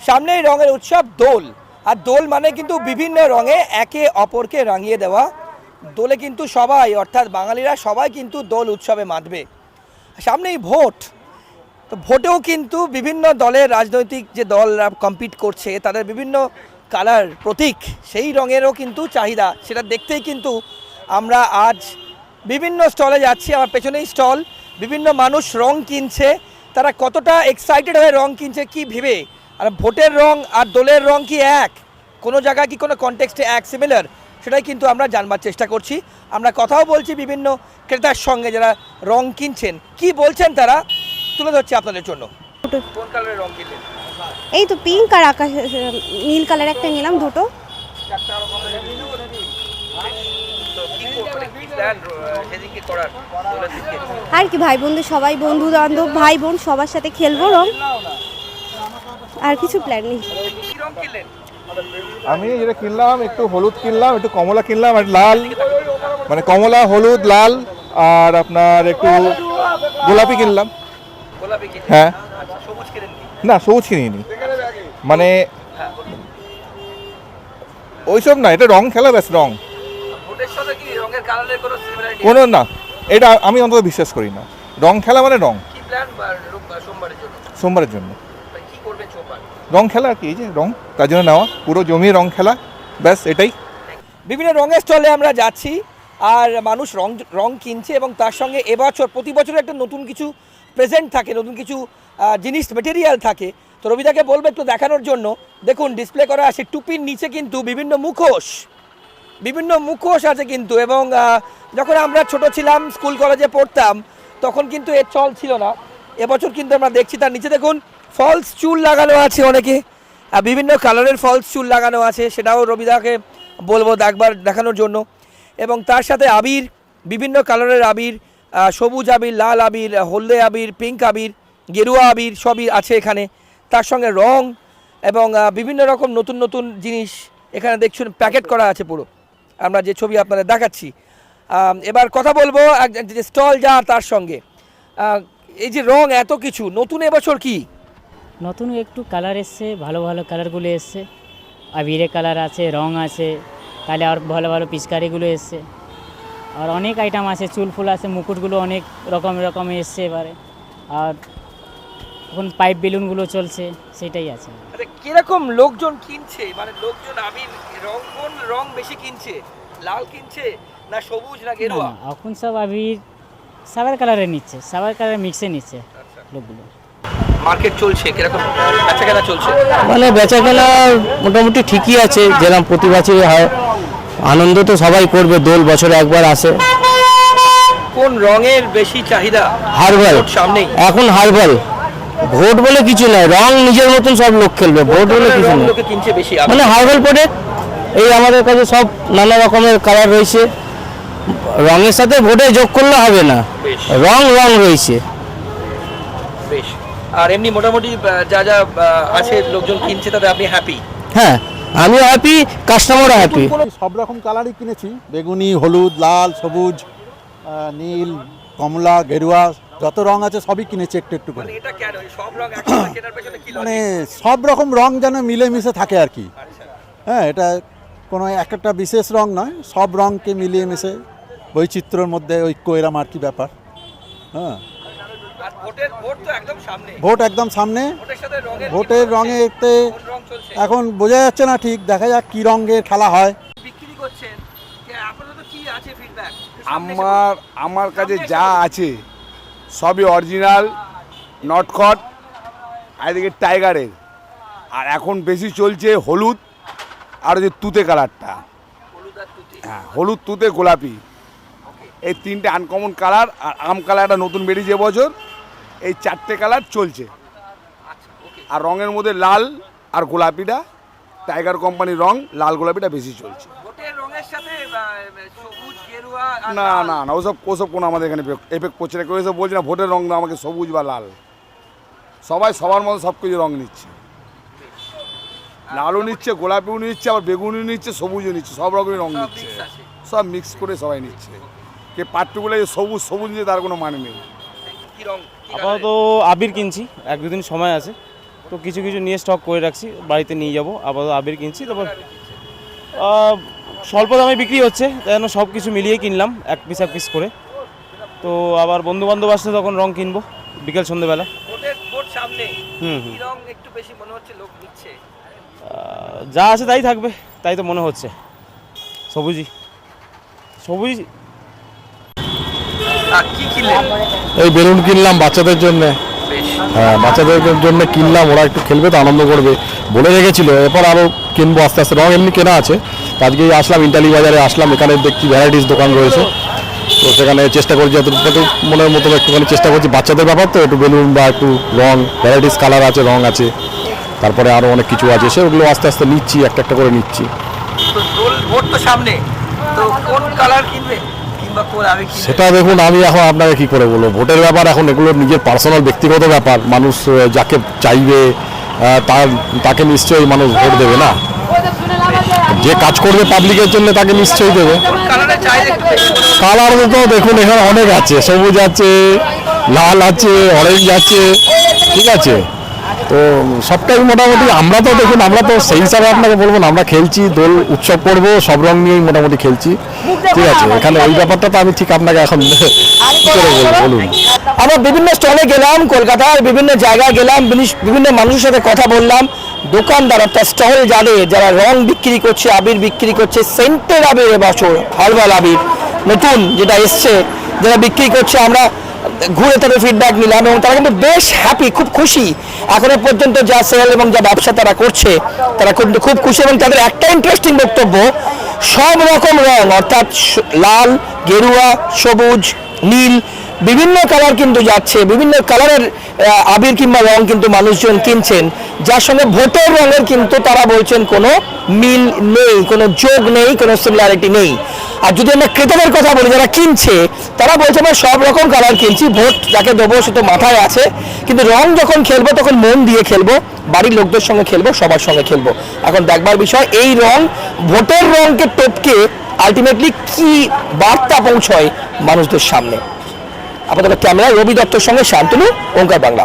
সামনেই রঙের উৎসব দোল। আর দোল মানে কিন্তু বিভিন্ন রঙে একে অপরকে রাঙিয়ে দেওয়া। দোলে কিন্তু সবাই, অর্থাৎ বাঙালিরা সবাই কিন্তু দোল উৎসবে মাতবে। সামনেই ভোট। তো ভোটেও কিন্তু বিভিন্ন দলের রাজনৈতিক যে দলরা কম্পিট করছে, তাদের বিভিন্ন কালার প্রতীক, সেই রঙেরও কিন্তু চাহিদা। সেটা দেখতেই কিন্তু আমরা আজ বিভিন্ন স্টলে যাচ্ছি, আমার পেছনেই স্টল বিভিন্ন মানুষ রং কিনছে। তারা কতটা এক্সাইটেড হয়ে রং কিনছে, কি ভেবে? আর ভোটের রং আর দোলের রং কি এক? কোনো জায়গায় কি কোনো কনটেক্সটে এক সিমিলার সেটাই কিন্তু আমরা জানবার চেষ্টা করছি। আমরা কথাও বলছি বিভিন্ন ক্রেতার সঙ্গে যারা রং কিনছেন। কি বলছেন তারা? তুলে ধরছি আপনাদের জন্য। কোন কালারের রং কিনলেন? এই তো পিঙ্ক আর আকাশ নীল কালার একটা নিলাম দুটো। আর কি ভাই বন্ধু সবাই বন্ধু বান্ধব ভাই বোন সবার সাথে খেলব রং। আর কিছু প্ল্যান নেই। আমি যেটা কিনলাম একটু হলুদ কিনলাম একটু কমলা কিনলাম আর লাল। মানে কমলা হলুদ লাল আর আপনার একটু গোলাপি কিনলাম। হ্যাঁ। আচ্ছা না সবুজ কিনিনি। মানে ওইসব না এটা রং খেলা ব্যাস রং। ভোটের সাথে কি রঙের কালারের কোনো না এটা আমি অন্তত বিশ্বাস করি না। রং খেলা মানে রং। সোমবারের জন্য? সোমবারের জন্য তাই কি করবেন সোমবার রং খেলা আর কি? এই যে রং, তার জন্য নেওয়া। পুরো জমি রং খেলা। ব্যাস, এটাই। বিভিন্ন রঙের স্টলে আমরা যাচ্ছি আর মানুষ রং রং কিনছে এবং তার সঙ্গে এবছর, প্রতি বছর একটা নতুন কিছু প্রেজেন্ট থাকে, নতুন কিছু জিনিস মেটেরিয়াল থাকে। তো রবিদাকে বলব একটু দেখানোর জন্য। দেখুন ডিসপ্লে করা আছে টুপির নিচে কিন্তু বিভিন্ন মুখোশ। বিভিন্ন মুখোশ আছে কিন্তু এবং যখন আমরা ছোট ছিলাম স্কুল কলেজে পড়তাম, তখন কিন্তু এর চল ছিল না। এবছর কিন্তু আমরা দেখছি তার নিচে দেখুন ফলস চুল লাগানো আছে অনেকে। বিভিন্ন কালারের ফলস চুল লাগানো আছে, সেটাও রবিদাকে বলব একবার দেখানোর জন্য। এবং তার সাথে আবির, বিভিন্ন কালারের আবির সবুজ আবির, লাল আবির, হলদে আবির, পিঙ্ক আবির, গেরুয়া আবির সবই আছে এখানে। তার সঙ্গে রং এবং বিভিন্ন রকম নতুন নতুন জিনিস এখানে দেখছেন, প্যাকেট করা আছে পুরো। আমরা যে ছবি আপনাদের দেখাচ্ছি। এবার কথা বলব যে স্টল যা তার সঙ্গে। এই যে রং এত কিছু, নতুন এবছর কি? নতুন একটু কালার এসছে ভালো ভালো কালারগুলো এসছে। আবিরে কালার আছে রং আছে তাহলে আর ভালো ভালো পিচকারিগুলো এসছে। আর অনেক আইটেম আছে চুল ফুল আছে মুকুটগুলো অনেক রকম রকম এসছে এবারে। আর এখন পাইপ বেলুনগুলো চলছে সেটাই আছে। কীরকম লোকজন কিনছে? মানে লোকজন আবির রং কোন রং বেশি কিনছে। লাল কিনছে না সবুজ না না গেরুয়া এখন সব আবির সাবার কালারে নিচ্ছে সাবার কালার মিক্সে নিচ্ছে লোকগুলো। মার্কেট চলছে কীরকম বেচা কেনা চলছে? মানে বেচা কেনা মোটামুটি ঠিকই আছে যেরকম প্রতি বছরই হয়। আনন্দ তো সবাই করবে দোল বছরে একবার আসে। কোন রঙের বেশি চাহিদা? হার্বাল। সামনেই। এখন হার্বাল। ভোট বলে কিছু নয় রং নিজের মতন সব লোক খেলবে ভোট বলে কিছু আবির। মানে হার্বাল প্রোডাক্ট এই আমাদের কাছে সব নানা রকমের কালার রয়েছে। রঙের সাথে ভোটে যোগ করলে হবে না। রং রং রয়েছে। আর এমনি মোটামুটি যা যা আছে লোকজন কিনছে তাতে আপনি হ্যাপি হ্যাঁ আমিও হ্যাপি কাস্টমারও হ্যাপি সব রকম কালারই কিনেছি। বেগুনি হলুদ লাল সবুজ নীল কমলা গেরুয়া যত রং আছে সবই কিনেছি একটু একটু করে। এটা কেন? এই সব রং একসাথে কেনার পেছনে কি মানে সব রকম রং যেন মিলেমিশে থাকে আর কি। হ্যাঁ এটা কোনো এক একটা বিশেষ রং নয় সব রংকে মিলিয়ে মিশে বৈচিত্র্যের মধ্যে ঐক্য এরম আর কি ব্যাপার। হ্যাঁ। ভোট একদম সামনে। ভোট একদম সামনে। ভোটের সাথে রঙের কি ভোটের চলছে? রঙেতে কোন রং চলছে। এখন বোঝা যাচ্ছে না ঠিক দেখা যাক কী রঙের খেলা হয়। বিক্রি করছেন যে আপাতত কি আছে ফিডব্যাক আমার আমার কাছে যা আছে সবই অরিজিনাল নটখট আর এদিকে টাইগারের আর এখন বেশি চলছে হলুদ আর ওই যে তুতে কালারটা। হ্যাঁ হলুদ তুতে গোলাপি। এই তিনটে আনকমন কালার আর আম কালারটা নতুন বেরিয়েছে বছর এই চারটে কালার চলছে। আর রঙের মধ্যে লাল আর গোলাপিটা টাইগার কোম্পানির রং লাল গোলাপিটা বেশি চলছে। রঙের সাথে সবুজ না না না ওসব ওসব কোনো আমাদের এখানে এফেক্ট করছে না। কেউ এসব বলছে না ভোটের রং দাও আমাকে সবুজ বা লাল। সবাই সবার মতো সব কিছু রং নিচ্ছে। লালও নিচ্ছে গোলাপিও নিচ্ছে আবার বেগুনিও নিচ্ছে সবুজও নিচ্ছে সব রকমের রং নিচ্ছে। সব মিক্স করে সবাই নিচ্ছে। কে পার্টিকুলার সবুজ সবুজ নিয়ে তার কোনো মানে নেই। কি রং আপাতত আবির কিনছি এক দুদিন সময় আছে। তো কিছু কিছু নিয়ে স্টক করে রাখছি বাড়িতে নিয়ে যাব আপাতত আবির কিনছি তারপর স্বল্প দামে বিক্রি হচ্ছে তাই জন্য সব কিছু মিলিয়ে কিনলাম এক পিস এক পিস করে। তো আবার বন্ধু বান্ধব আসলে তখন রং কিনবো বিকেল সন্ধ্যেবেলা যা আছে তাই থাকবে তাই তো মনে হচ্ছে। সবুজই। সবুজ কিনলেন এই বেলুন কিনলাম বাচ্চাদের জন্য। হ্যাঁ বাচ্চাদের জন্য কিনলাম ওরা একটু খেলবে তো আনন্দ করবে। বলে রেখেছিল এরপর আরও কিনবো আস্তে আস্তে। রং এমনি কেনা আছে। আজকে আসলাম ইন্টালি বাজারে আসলাম এখানে দেখছি ভ্যারাইটিস দোকান রয়েছে। তো সেখানে চেষ্টা করছি যতটুকু মনের মতো একটুখানি চেষ্টা করছি। বাচ্চাদের ব্যাপার তো একটু বেলুন বা একটু রং ভ্যারাইটিস কালার আছে রং আছে। তারপরে আরও অনেক কিছু আছে সেগুলো আস্তে আস্তে নিচ্ছি একটা একটা করে নিচ্ছি। তো সামনে। তো কোন কালার কিনবে? সেটা দেখুন আমি এখন আপনাকে কি করে বলব? ভোটের ব্যাপার এখন এগুলো নিজের পার্সোনাল ব্যক্তিগত ব্যাপার। মানুষ যাকে চাইবে তার তাকে নিশ্চয়ই মানুষ ভোট দেবে না? যে কাজ করবে পাবলিকের জন্য তাকে নিশ্চয়ই দেবে। কালারে চাইলে একটু বেশি মনে হচ্ছে? কালার তো দেখুন এখানে অনেক আছে। সবুজ আছে লাল আছে অরেঞ্জ আছে ঠিক আছে? তো সবটাই মোটামুটি আমরা তো দেখুন আমরা তো সেই হিসাবে আপনাকে বলব না আমরা খেলছি দোল উৎসব করব সব রং নিয়েই মোটামুটি খেলছি। ঠিক আছে এখানে ওই ব্যাপারটা তো আমি ঠিক আপনাকে এখন বলুন। আমরা বিভিন্ন স্টলে গেলাম কলকাতার বিভিন্ন জায়গায় গেলাম বিভিন্ন মানুষের সাথে কথা বললাম। দোকানদার অর্থাৎ স্টল যাদের যারা রং বিক্রি করছে আবির বিক্রি করছে সেন্টের আবির এবছর হার্বাল আবির নতুন যেটা এসছে যারা বিক্রি করছে আমরা ঘুরে তাদের ফিডব্যাক নিলাম এবং তারা কিন্তু বেশ হ্যাপি খুব খুশি। এখনও পর্যন্ত যা সেল এবং যা ব্যবসা তারা করছে, তারা কিন্তু খুব খুশি এবং তাদের একটা ইন্টারেস্টিং বক্তব্য, সব রকম রং, অর্থাৎ লাল, গেরুয়া, সবুজ, নীল বিভিন্ন কালার কিন্তু যাচ্ছে, বিভিন্ন কালারের আবির কিংবা রং কিন্তু মানুষজন কিনছেন, যার সঙ্গে ভোটের রঙের কিন্তু তারা বলছেন কোনো মিল নেই, কোনো যোগ নেই, কোনো সিমিলারিটি নেই। আর যদি আমরা ক্রেতাদের কথা বলি, যারা কিনছে, তারা বলছে, আমরা সব রকম কালার কিনছি, ভোট যাকে দেবো সে তো মাথায় আছে, কিন্তু রং যখন খেলব, তখন মন দিয়ে খেলব, বাড়ির লোকদের সঙ্গে খেলব, সবার সঙ্গে খেলব। এখন দেখবার বিষয়, এই রং, ভোটের রংকে টপকে আলটিমেটলি কি বার্তা পৌঁছয় মানুষদের সামনে? আপাতত ক্যামেরায় রবি দত্তর সঙ্গে শান্তনু ওঙ্কার বাংলা।